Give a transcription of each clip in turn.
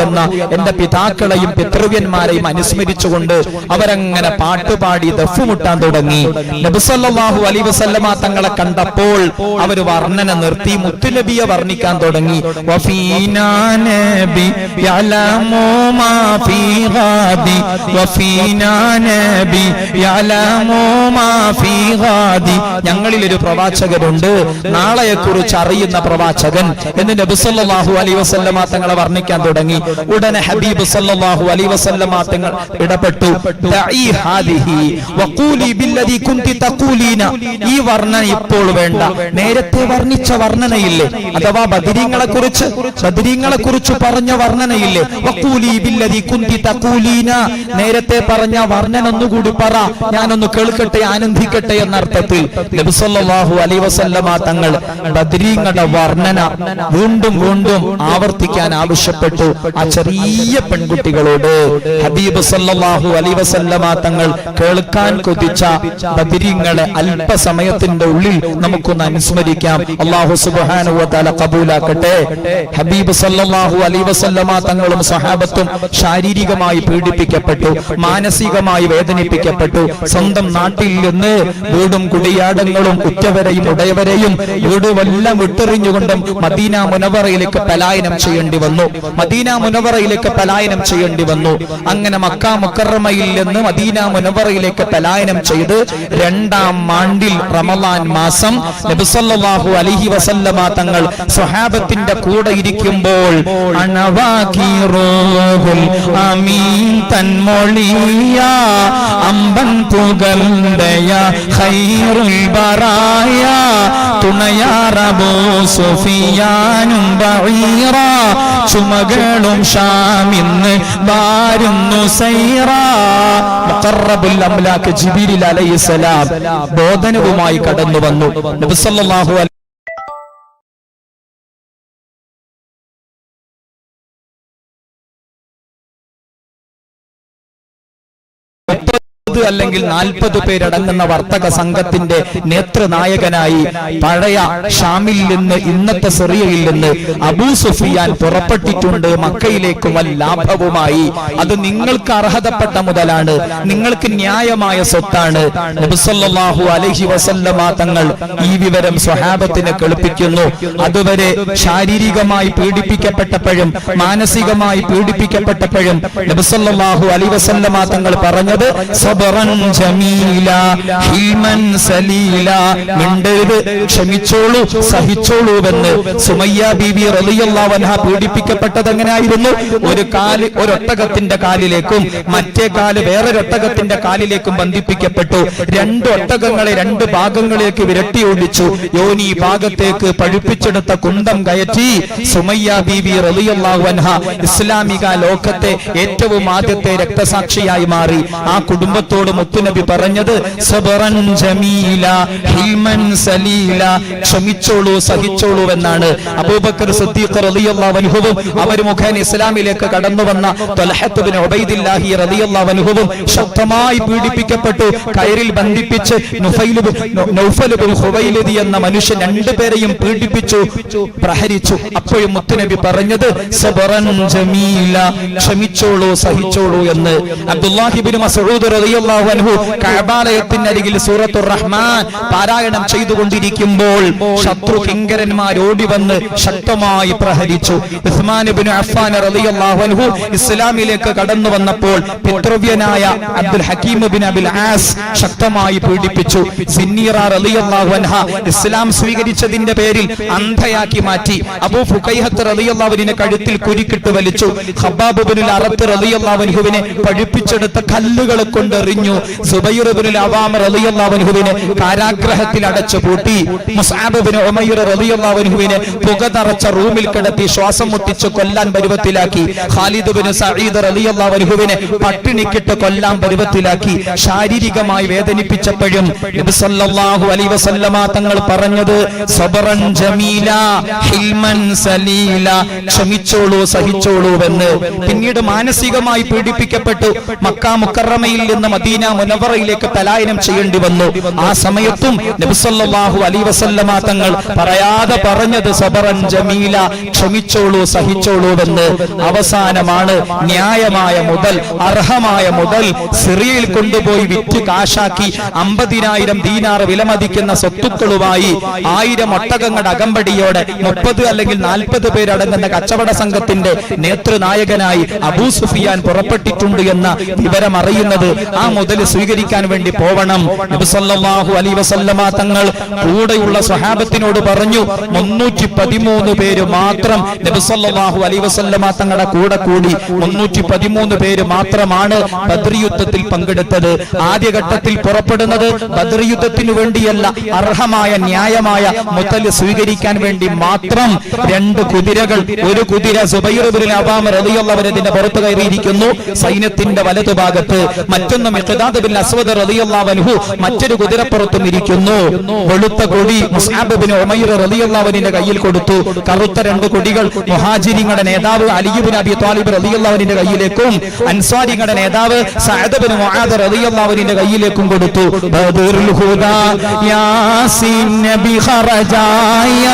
എന്ന എന്റെ പിതാക്കളെയും പിതൃവ്യന്മാരെയും അനുസ്മരിച്ചുകൊണ്ട് അവരങ്ങനെ പാട്ടുപാടി ദഫുമുട്ടാൻ തുടങ്ങി. നബി അലി വസല്ലമ തങ്ങളെ കണ്ടപ്പോൾ അവർ വർണന നിർത്തി മുത്തുനബിയെ വർണിക്കാൻ തുടങ്ങി. ഒരു പ്രവാചകരുണ്ട് നാളെയെക്കുറിച്ച് അറിയുന്ന പ്രവാചകൻ എന്ന് നബി സല്ലല്ലാഹു അലൈഹി വസല്ലമ തങ്ങളെ വർണിക്കാൻ തുടങ്ങി. ഉടനെ ഹബീബ് സല്ലല്ലാഹു അലൈഹി വസല്ലമ തങ്ങൾ ഇടപെട്ടു. ഈ വർണന ഇപ്പോൾ വേണ്ട. നേരത്തെ വർണിച്ച വർണനയില്ലേ? അഥവാ ബദരീങ്ങളെ കുറിച്ച് ബദരീങ്ങളെ കുറിച്ച് പറഞ്ഞ വർണനയില്ലേ നേരത്തെ പറഞ്ഞ വർണന ഒന്നുകൂടി പറ. ഞാനൊന്ന് കേൾക്കട്ടെ ആനന്ദിക്കട്ടെ എന്ന അർത്ഥത്തിൽ സല്ലല്ലാഹു അലൈഹി വസല്ലമ തങ്ങൾ ബദരീങ്ങളുടെ വർണന വീണ്ടും വീണ്ടും ആവർത്തിക്കാൻ ആവശ്യപ്പെട്ടു. ആ ചെറിയ പെൺകുട്ടികളോട് ഹബീബ് സല്ലാഹു അലൈഹി വസല്ലമ തങ്ങൾ കേൾക്കാൻ കൊതിച്ച ബദിരിങ്ങളെ അല്പസമയത്തിന്റെ ഉള്ളിൽ നമുക്കൊന്ന് അനുസ്മരിക്കാം. അള്ളാഹു തആല കബൂലാക്കട്ടെ. ഹബീബ് സല്ലാഹു അലൈഹി വസല്ലമ തങ്ങളും സഹാബത്തും ശാരീരികമായി പീഡിപ്പിക്കപ്പെട്ടു മാനസികമായി വേദനിപ്പിക്കപ്പെട്ടു. സ്വന്തം നാട്ടിൽ നിന്ന് വീടും കുടിയാടങ്ങളും ഉറ്റവരെയും ഉടയവരെയും വീടുമെല്ലാം വിട്ടെറിഞ്ഞുകൊണ്ട് മദീന മുനവറയിലേക്ക് പലായനം ചെയ്യേണ്ടി വന്നു. മദീന മുനവറയിലേക്ക് പലായനം ചെയ്യേണ്ടി വന്നു. അങ്ങനെ മക്ക മുക്കറമയിൽ നിന്ന് മദീന മുനവറയിലേക്ക് പലായനം ചെയ്ത് രണ്ടാം ആണ്ടിൽ റമലാൻ മാസം നബിസല്ലാഹു അലഹി വസല്ലമ തങ്ങൾ സ്വഹാബത്തിന്റെ കൂടെ ഇരിക്കുമ്പോൾ തുണയാറബോ സുഫിയാനും ബഈറ ചുമകളും ഷാമിന്ന് വാരുന്നു സൈറ. മുഖറബുൽ അംലാക്ക് അലൈഹിസ്സലാം ബോധനവുമായി കടന്നു വന്നു നബി സല്ലല്ലാഹു അല്ലെങ്കിൽ നാൽപ്പത് പേരടങ്ങുന്ന വർത്തക സംഘത്തിന്റെ നേതൃനായകനായി പഴയ ഷാമിൽ നിന്ന് ഇന്നത്തെ സിറിയയിൽ നിന്ന് അബൂ സുഫിയാൻ പുറപ്പെട്ടിട്ടുണ്ട്. മക്കയിലേക്ക് വൽ ലാഭവുമായി. അത് നിങ്ങൾക്ക് അർഹതപ്പെട്ട മുതലാണ്. നിങ്ങൾക്ക് ന്യായമായ സ്വത്താണ്. നബിസല്ലാഹു അലഹി വസല്ലമ തങ്ങൾ ഈ വിവരം സ്വഹാബത്തിനെ കേൾപ്പിക്കുന്നു. അതുവരെ ശാരീരികമായി പീഡിപ്പിക്കപ്പെട്ടപ്പോഴും മാനസികമായി പീഡിപ്പിക്കപ്പെട്ടപ്പോഴും നബിസല്ലാഹു അലി വസല്ലമ തങ്ങൾ പറഞ്ഞത് സബറൻ ജമീല ഹിൽമൻ സലീല. മിണ്ടരുത് ക്ഷമിച്ചോളൂ സഹിച്ചോളൂവെന്ന് സുമയ്യ ബീവി റളിയല്ലാഹു അൻഹ പീഡിപ്പിക്കപ്പെട്ടത് എങ്ങനെയായിരുന്നു? ഒരു കാൽ ഒരൊട്ടകത്തിന്റെ കാലിലേക്കും മറ്റേ കാൽ വേറൊരൊട്ടകത്തിന്റെ കാലിലേക്കും ബന്ധിപ്പിക്കപ്പെട്ടു. രണ്ട് ഒട്ടകങ്ങളെ രണ്ട് ഭാഗങ്ങളിലേക്ക് വിരട്ടി ഓടിച്ചു. യോനി ഭാഗത്തേക്ക് പഴുപ്പിച്ചെടുത്ത കുന്തം കയറ്റി സുമയ്യ ബീവി റളിയല്ലാഹു അൻഹ ഇസ്ലാമിക ലോകത്തെ ഏറ്റവും ആദ്യത്തെ രക്തസാക്ഷിയായി മാറി. ആ കുടുംബത്തോട് മുത്തുനബി പറഞ്ഞത് സബറൻ ജമീല ഹിൽമൻ സലീല ക്ഷമിച്ചോളൂ സഹിച്ചോളൂ എന്നാണ്. അബൂബക്കർ സിദ്ദീഖ് റളിയല്ലാഹു അൻഹുവും അവർ മുഖേന ഇസ്ലാമിലേക്ക് കടന്നു വന്ന ത്വൽഹത്ത് ബിൻ ഉബൈദില്ലാഹി ശക്തമായി പീഡിപ്പിക്കപ്പെട്ടു. കയറിൽ ബന്ധിപ്പിച്ച് നുഫൈൽ നൗഫൽ ബിൻ എന്ന മനുഷ്യൻ രണ്ടുപേരെയും പീഡിപ്പിച്ചു പ്രഹരിച്ചു. അപ്പോഴും മുത്തുനബി പറഞ്ഞത് സബറൻ ജമീല ക്ഷമിച്ചോളൂ സഹിച്ചോളൂ എന്ന്. അബ്ദുല്ലാഹിബിൻ മസഊദ് റളിയല്ലാഹു അൻഹു കഅബാലയത്തിനരികിൽ സൂറത്തുർ റഹ്മാൻ പാരായണം ചെയ്തുകൊണ്ടിരിക്കുമ്പോൾ ശത്രു കിങ്കരന്മാർ ഓടി വന്ന് ശക്തമായി പ്രഹരിച്ചു. ഉസ്മാൻ ഇബ്നു അഫ്ഫാൻ റളിയല്ലാഹു അൻഹു ഇസ്ലാമിലേക്ക് കടന്നു വന്നപ്പോൾ പിതൃവ്യനായ Abdul Hakeem bin Abil Aas ശക്തമായി പീഡിപ്പിച്ചു. സിന്നീറ റളിയല്ലാഹു അൻഹ ഇസ്ലാം സ്വീകരിച്ചതിന്റെ പേരിൽ അന്ധയാക്കി മാറ്റി. അബൂ ഫുഖൈഹത്ത് റളിയല്ലാഹുവിനെ കഴുത്തിൽ കുരുക്കിട്ട് വലിച്ചു. ഖബ്ബാബ് ഇബ്നുൽ അറത്ത് റളിയല്ലാഹു അൻഹുവിനെ പഴിപ്പിച്ചെടുത്ത കല്ലുകൾ കൊണ്ട് എറിഞ്ഞു സുബൈർ ഇബ്നുൽ അവാമ റളിയല്ലാഹു അൻഹുവിനെ കാരാഗ്രഹത്തിൽ അടച്ചു പൂട്ടി. മുസ്അബ് ഇബ്നു ഉമൈർ റളിയല്ലാഹു അൻഹുവിനെ പുക നിറച്ച റൂമിൽ കിടത്തി ശ്വാസം മുട്ടിച്ച് കൊല്ലാൻ പരുവത്തിലാക്കി. ഖാലിദ് ഇബ്നു സഈദ് റളിയല്ലാഹു അൻഹുവിനെ പട്ടിണിക്കിട്ട് കൊല്ലാൻ പരുവത്തിലാക്കി. ശാരീരികമായി വേദനിപ്പിച്ചപ്പോഴും നബി സല്ലല്ലാഹു അലൈഹി വസല്ലമ തങ്ങൾ പറഞ്ഞത് സബറൻ ജമീല ഹിൽമൻ സലീല ക്ഷമിച്ചോളൂ സഹിച്ചോളൂ എന്ന്. പിന്നീട് മാനസികമായി പീഡിപ്പിക്കപ്പെട്ടു. മക്ക മുക്കറമയിൽ നിന്ന് മദീന മുനവറയിലേക്ക് പലായനം ചെയ്യേണ്ടി വന്നു. ആ സമയത്തും നബിസല്ലാഹു അലി വസല്ലമ തങ്ങൾ പറയാതെ പറഞ്ഞത് സബറൻ ജമീല ക്ഷമിച്ചോളൂ സഹിച്ചോളൂ എന്ന്. അവസാനമാണ് ന്യായമായ മുതൽ അർഹമായ മുതൽ സിറിയയിൽ കൊണ്ടുപോയി വിറ്റ് കാശാക്കി അമ്പതിനായിരം ദീനാർ വിലമതിക്കുന്ന സ്വത്തുക്കളുമായി ആയിരം ഒട്ടകങ്ങളുടെ അകമ്പടിയോടെ മുപ്പത് അല്ലെങ്കിൽ നാൽപ്പത് പേരടങ്ങുന്ന കച്ചവട സംഘത്തിന്റെ നേതൃനായകനായി അബൂ സുഫിയാൻ പുറപ്പെട്ടിട്ടുണ്ട് എന്ന വിവരം അറിയുന്നത് ആ മുതൽ സ്വീകരിക്കാൻ വേണ്ടി പോവണം. നബിസല്ലാഹു അലൈഹി വസല്ലമ തങ്ങൾ കൂടെയുള്ള സ്വഹാബത്തിനോട് പറഞ്ഞു മുന്നൂറ്റി പതിമൂന്ന് പേര് മാത്രം നബിസല്ലാഹു അലൈഹി വസല്ലമ തങ്ങളുടെ കൂടെ കൂടി മുന്നൂറ്റി പതിമൂന്ന് പേര് മാത്രമാണ് ബദ്രി യുദ്ധത്തിൽ പങ്കെടുത്തത്. ആദ്യഘട്ടത്തിൽ പുറപ്പെടുന്നത് ബദ്രി യുദ്ധത്തിനു വേണ്ടിയല്ല അർഹമായ ന്യായമായ മുതൽ സ്വീകരിക്കാൻ വേണ്ടി മാത്രം രണ്ട് കുതിരകൾ ഒരു കുതിര സുബൈറുബിൻ അവാമ റതിയുള്ളവരതിന്റെ പുറത്തു കയറിയിരിക്കുന്നു സൈന്യത്തിന്റെ വലതുഭാഗത്ത്. മറ്റൊന്ന് റളിയല്ലാഹു മറ്റൊരു കുതിരപ്പുറത്തും ഇരിക്കുന്നു. വെളുത്ത കൊടി മുസ്അബ് ബിൻ ഉമൈർ റളിയല്ലാഹുവിന്റെ കയ്യിൽ കൊടുത്തു. കറുത്ത രണ്ട് കൊടികൾ മുഹാജിരിങ്ങളുടെ നേതാവ് അലിയുബിൻ അബി താലിബ് റളിയല്ലാഹുവിന്റെ കയ്യിലേക്കും അൻസാരിങ്ങളുടെ നേതാവ് സഅദ് ബിൻ മുആദ് റളിയല്ലാഹുവിന്റെ കയ്യിലേക്കും കൊടുത്തു. ബദറുൽ ഹുദാ യാസിൻ നബി ഖറജായ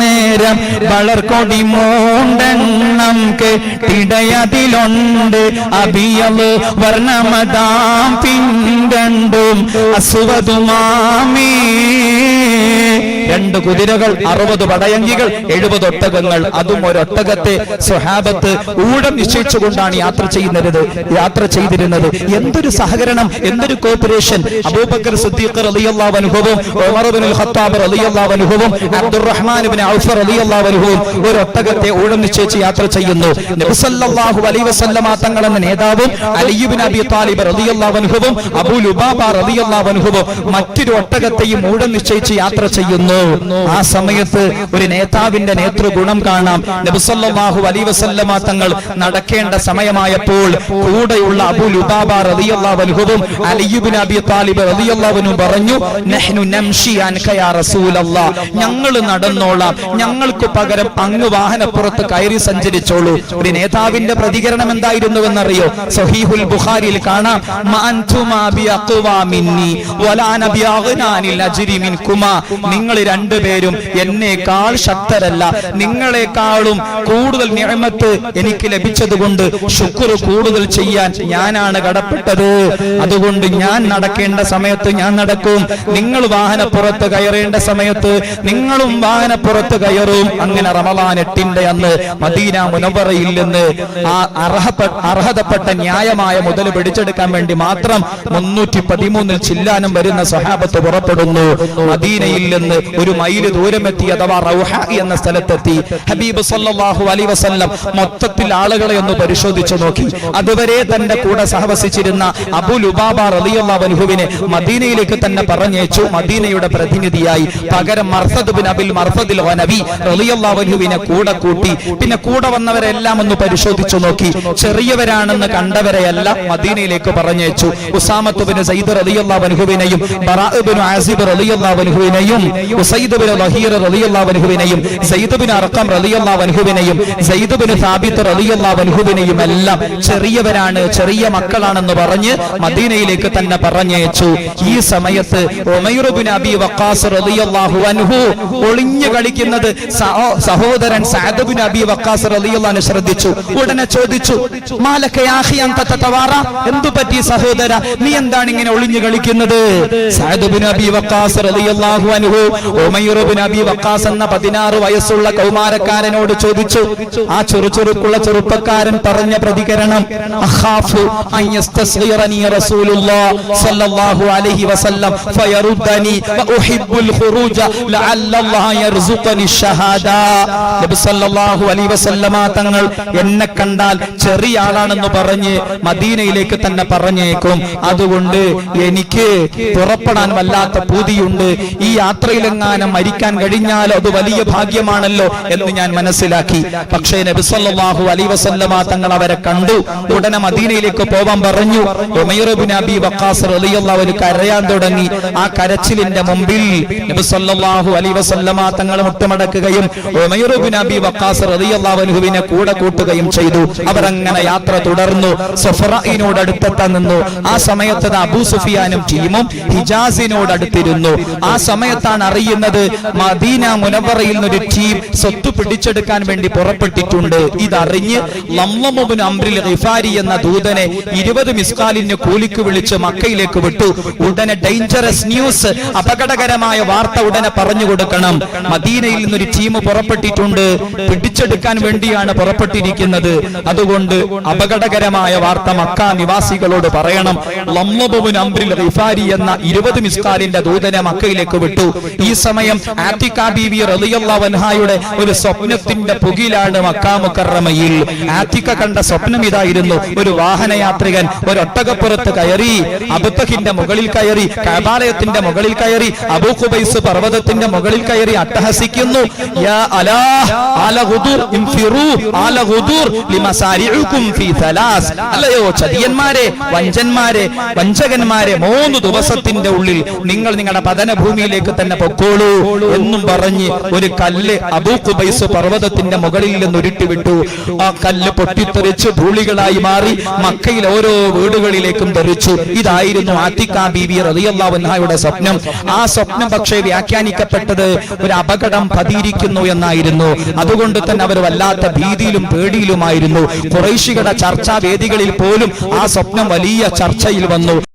നേരം വളർക്കൊടി മൂണ്ടെണ്ണം കെട്ടിടയതിലുണ്ട്. അബിയവ് വർണമതാം പിണ്ടണ്ടും അസുവതുമാമീ. രണ്ട് കുതിരകൾ അറുപത് പടയങ്കികൾ എഴുപത് ഒട്ടകങ്ങൾ. അതും ഒരൊട്ടകത്തെ സ്വഹാബത്ത് ഊഴം നിശ്ചയിച്ചുകൊണ്ടാണ് യാത്ര ചെയ്യുന്നത് യാത്ര ചെയ്തിരുന്നത്. എന്തൊരു സഹകരണം എന്തൊരു കോപ്പറേഷൻ അബൂബക്കർ സിദ്ദീഖ് റളിയല്ലാഹു അനുഭവം ഉമർ ഇബ്നുൽ ഖത്താബ് റളിയല്ലാഹു അൻഹുവും അബ്ദുറഹ്മാൻ ഇബ്നു ഔഫ് റളിയല്ലാഹു അൻഹുവും ഒരു ഒട്ടകത്തെ ഊഴം നിശ്ചയിച്ച് യാത്ര ചെയ്യുന്നു. നബി സല്ലല്ലാഹു അലൈഹി വസല്ലമ തങ്ങൾ എന്ന നേതാവും അലി ഇബ്നു അബി താലിബ് റളിയല്ലാഹു അൻഹുവും അബൂ ലുബാബ റളിയല്ലാഹു അൻഹുവും മറ്റൊരു ഒട്ടകത്തെയും ഊഴം നിശ്ചയിച്ച് യാത്ര ചെയ്യുന്നു. ആ സമയത്ത് ഒരു നേതാവിന്റെ നേതൃഗുണം കാണാം. നബിസല്ലാഹു അലൈ വസല്ലമ തങ്ങൾ നടക്കേണ്ട സമയമായപ്പോൾ കൂടെയുള്ള അബു ലുബാബ റളിയല്ലാഹു അൻഹുവും അലിയുബിൻ അബി താലിബ് റളിയല്ലാഹുവിനും പറഞ്ഞു നഹ്നു നംഷി അൻക യാ റസൂലല്ലാഹ് ഞങ്ങൾ നടന്നോളാം. ഞങ്ങൾക്ക് പകരം അങ്ങ് വാഹനപ്പുറത്ത് കയറി സഞ്ചരിച്ചോളൂ. ഒരു നേതാവിന്റെ പ്രതികരണം എന്തായിരുന്നു എന്നറിയോ സഹീഹുൽ ബുഖാരിയിൽ കാണാം. "മാ അൻതുമാ ബിഅഖ്വാ മിന്നി വലാ അന ബിഅഗ്നാനിൽ അജ്രി മിൻകുമാ. നിങ്ങൾ രണ്ടുപേരും എന്നേക്കാൾ ശക്തരല്ല. നിങ്ങളെക്കാളും കൂടുതൽ നിയമത്ത് എനിക്ക് ലഭിച്ചതുകൊണ്ട് ശുക്ർ കൂടുതൽ ചെയ്യാൻ ഞാനാണ് കടപ്പെട്ടത്. അതുകൊണ്ട് ഞാൻ നടക്കേണ്ട സമയത്ത് ഞാൻ നടക്കും. നിങ്ങൾ വാഹനപ്പുറത്ത് കയറേണ്ട സമയത്ത് നിങ്ങളും വാഹനപ്പുറത്ത് കയറും. അങ്ങനെ റമലാൻ എട്ടിന്റെ അന്ന് മദീന മുനവറയിൽ നിന്ന് ആ അർഹതപ്പെട്ട ന്യായമായ മുതൽ പിടിച്ചെടുക്കാൻ വേണ്ടി മാത്രം മുന്നൂറ്റി പതിമൂന്നിൽ ചില്ലാനം വരുന്ന സഹാബത്ത് പുറപ്പെടുന്നു. മദീനയിൽ നിന്ന് ഒരു മൈൽ ദൂരമെത്തി അഥവാ റൗഹ എന്ന സ്ഥലത്തെത്തി. ഹബീബ് സല്ലല്ലാഹു അലൈഹി വസല്ലം മൊത്തത്തിൽ ആളുകളെ ഒന്ന് പരിശോധിച്ചു നോക്കി. അതുവരെ തന്റെ കൂടെ സഹവസിച്ചിരുന്ന അബു ലുബാബ അൻഹുവിനെ മദീനയിലേക്ക് തന്നെ പറഞ്ഞയച്ചു. മദീനയുടെ പ്രതിനിധിയായി പകരം മർസദ് ബിൻ അബിൽ മർസദിൽ ഗനവി റളിയല്ലാഹു അൻഹുവിനെ കൂടെ കൂട്ടി. പിന്നെ കൂടെ വന്നവരെല്ലാം ഒന്ന് പരിശോധിച്ചു നോക്കി. ചെറിയവരാണെന്ന് കണ്ടവരെയല്ല മദീനയിലേക്ക് പറഞ്ഞയച്ചു. ഉസാമത്ത് ബിൻ സയ്യിദ് റളിയല്ലാഹു അൻഹുവിനെയും ബറാഅ് ബിൻ ആസിബ് റളിയല്ലാഹു അൻഹുവിനെയും ഉസൈദ് ബിൻ ലഹീർ റളിയല്ലാഹു അൻഹുവിനെയും സയ്യിദ് ബിൻ അർഖം റളിയല്ലാഹു അൻഹുവിനെയും സയ്യിദ് ബിൻ സാബിത്ത് റളിയല്ലാഹു അൻഹുവിനെയും എല്ലാം ചെറിയവരാണ് ചെറിയ മക്കളാണെന്ന് പറഞ്ഞ് മദീനയിലേക്ക് തന്നെ പറഞ്ഞയച്ചു. ഈ സമയത്ത് ഉമൈർ ബിൻ അബി റളിയല്ലാഹു അൻഹു ഒളിഞ്ഞു കളിക്കുന്നത് സഹോദരൻ സഅദ് ബിൻ അബി വഖാസ് റളിയല്ലാഹു അൻഹു ശ്രദ്ധിച്ചു. ഉടനെ ചോദിച്ചു മാലക യാ അഖി അൻത തതവാറ എന്തു പറ്റി സഹോദര? നീ എന്താണ് ഇങ്ങനെ ഒളിഞ്ഞു കളിക്കുന്നത്? സഅദ് ബിൻ അബി വഖാസ് റളിയല്ലാഹു അൻഹു ഉമൈർ ബിൻ അബി വക്കാസ് എന്ന 16 വയസ്സുള്ള കൗമാരക്കാരനോട് ചോദിച്ചു ആ ചെറുചെറുക്കുള്ള ചെറുപ്പക്കാരൻ പറഞ്ഞ പ്രതികരണം തങ്ങൾ എന്നെ കണ്ടാൽ ചെറിയ ആളാണെന്ന് പറഞ്ഞ് മദീനയിലേക്ക് തന്നെ പറഞ്ഞേക്കും. അതുകൊണ്ട് എനിക്ക് പുറപ്പെടാൻ വല്ലാത്ത പൂതിയുണ്ട്. ഈ യാത്രയിലെങ്ങാനും മരിക്കാൻ കഴിഞ്ഞാൽ അത് വലിയ ഭാഗ്യമാണല്ലോ എന്ന് ഞാൻ മനസ്സിലാക്കി. പക്ഷേ നബി സല്ലല്ലാഹു അലൈഹി വസല്ലമ തങ്ങൾ അവരെ കണ്ടു. ഉടനെ മദീനയിലേക്ക് പോവാൻ പറഞ്ഞു. അബി വക്കാസ് റളിയല്ലാഹു കരയാൻ തുടങ്ങി. ആ കരച്ചിലിന്റെ മുമ്പിൽ നബി സല്ലല്ലാഹു അലൈഹി വസല്ലമ തങ്ങൾ മുട്ടുമടക്കുകയും അബി വക്കാസ് റളിയല്ലാഹുവിനെ കൂടെ കൂട്ടുകയും ചെയ്തു. അവരങ്ങനെ യാത്ര തുടർന്നു. സഫറയിനോട് അടുത്തെത്താൻ നിന്നു. ആ സമയത്ത് അബൂ സുഫിയാനും ടീമും ഹിജാസിനോട് അടുത്തിരുന്നു ആ സമയത്താണ് അറിയുന്നത് മദീന മുനവറയിൽ നിന്നൊരു ടീം സ്വത്ത് പിടിച്ചെടുക്കാൻ വേണ്ടി പുറപ്പെട്ടിട്ടുണ്ട്. ഇതറിഞ്ഞ് ലമ്മമുബിൻ അംറിൽ റിഫാരി എന്ന ദൂതനെ ഇരുപത് മിസ്കാലിന് കൂലിക്ക് വിളിച്ച് മക്കയിലേക്ക് വിട്ടു. ഉടനെ ഡേഞ്ചറസ് ന്യൂസ് അപകടകരമായ വാർത്ത ഉടനെ പറഞ്ഞു കൊടുക്കണം. മദീനയിൽ നിന്നൊരു ടീം പുറപ്പെട്ടിട്ടുണ്ട്. പിടിച്ചെടുക്കാൻ വേണ്ടിയാണ് പുറപ്പെട്ടിരിക്കുന്നത്. അതുകൊണ്ട് അപകടകരമായ വാർത്ത മക്ക നിവാസികളോട് പറയണം. ലമ്മബുബിൻ അംബ്രിൽ റിഫാരി എന്ന ഇരുപത് മിസ്കാലിന്റെ ദൂതനെ മക്കയിലേക്ക് വിട്ടു. ഈ സമയം ആത്തിക്ക ബീവി റളിയല്ലാഹു അൻഹായുടെ ഒരു സ്വപ്നത്തിന്റെ പുകിലാണ് മക്കാമുക്കറമയിൽ ആത്തിക്ക കണ്ട സ്വപ്നം ഇതായിരുന്നു. ഒരു വാഹനയാത്രികൻ ഒരു കയറി അബുത്തഹിന്റെ മുകളിൽ കയറി കബാലയത്തിന്റെ മുകളിൽ കയറി അബൂ ഖുബൈസ് പർവതത്തിന്റെ മുകളിൽ കയറി അട്ടഹസിക്കുന്നു. അല്ലയോ ചതിയന്മാരെ വഞ്ചന്മാരെ വഞ്ചകന്മാരെ മൂന്ന് ദിവസത്തിന്റെ ഉള്ളിൽ നിങ്ങൾ നിങ്ങളുടെ പതനഭൂമിയിലേക്ക് തന്നെ പൊക്കോളൂ എന്നും പറഞ്ഞ് ഒരു കല്ല് അബൂ കുബൈസ് പർവതത്തിന്റെ മുകളിൽ നിന്ന് ഉരുട്ടിവിട്ടു ആ കല്ല് പൊട്ടിത്തെറിച്ച് ധൂളികളായി മാറി മക്കയിൽ ഓരോ വീടുകളിലേക്കും തെറിച്ചു ഇതായിരുന്നു ആത്തിക്ക ബീവി റളിയല്ലാഹു അൻഹായുടെ സ്വപ്നം. ആ സ്വപ്നം. പക്ഷേ വ്യാഖ്യാനിക്കപ്പെട്ടത് ഒരു അപകടം പതിയിരിക്കുന്നു എന്നായിരുന്നു. അതുകൊണ്ട് തന്നെ അവർ വല്ലാത്ത ഭീതിയിലും പേടിയിലുമായിരുന്നു. കുറേശികളുടെ ചർച്ചാ വേദികളിൽ പോലും ആ സ്വപ്നം വലിയ ചർച്ചയിൽ വന്നു.